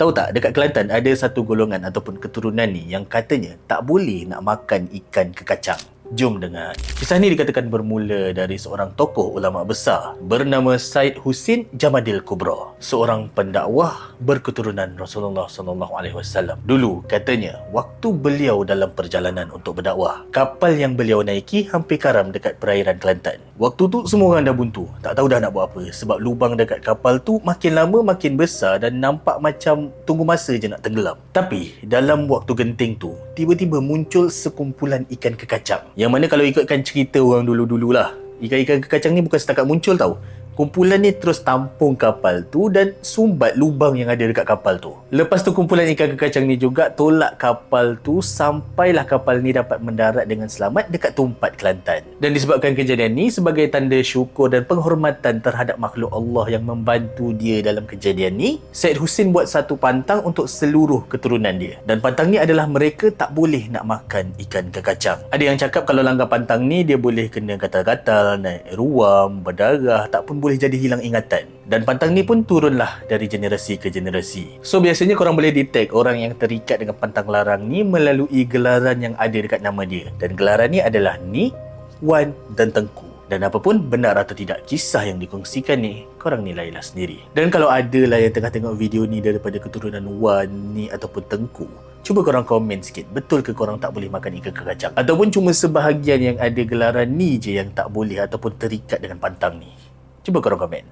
Tahu tak, dekat Kelantan ada satu golongan ataupun keturunan ni yang katanya tak boleh nak makan ikan kekacang. Jom dengar. Kisah ni dikatakan bermula dari seorang tokoh ulama besar bernama Said Husin Jamadil Kubra, seorang pendakwah berketurunan Rasulullah sallallahu alaihi wasallam. Dulu katanya waktu beliau dalam perjalanan untuk berdakwah, kapal yang beliau naiki hampir karam dekat perairan Kelantan. Waktu tu semua orang dah buntu, tak tahu dah nak buat apa sebab lubang dekat kapal tu makin lama makin besar dan nampak macam tunggu masa je nak tenggelam. Tapi dalam waktu genting tu, tiba-tiba muncul sekumpulan ikan kekacang. Yang mana kalau ikutkan cerita orang dulu-dululah, ikan-ikan kekacang ni bukan setakat muncul tau. Kumpulan ni terus tampung kapal tu dan sumbat lubang yang ada dekat kapal tu. Lepas tu kumpulan ikan kekacang ni juga tolak kapal tu sampailah kapal ni dapat mendarat dengan selamat dekat Tumpat Kelantan. Dan disebabkan kejadian ni sebagai tanda syukur dan penghormatan terhadap makhluk Allah yang membantu dia dalam kejadian ni, Syed Husin buat satu pantang untuk seluruh keturunan dia. Dan pantang ni adalah mereka tak boleh nak makan ikan kekacang. Ada yang cakap kalau langgar pantang ni dia boleh kena gatal-gatal, naik ruam, berdarah, tak pun boleh jadi hilang ingatan. Dan pantang ni pun turunlah dari generasi ke generasi. So biasanya korang boleh detect orang yang terikat dengan pantang larang ni melalui gelaran yang ada dekat nama dia. Dan gelaran ni adalah Ni, Wan dan Tengku. Dan apapun benar atau tidak kisah yang dikongsikan ni, korang nilailah sendiri. Dan kalau ada lah yang tengah tengok video ni daripada keturunan Wan ni ataupun Tengku, cuba korang komen sikit, betul ke korang tak boleh makan ikan kekacang? Ataupun cuma sebahagian yang ada gelaran ni je yang tak boleh ataupun terikat dengan pantang ni? Cuba korang komen.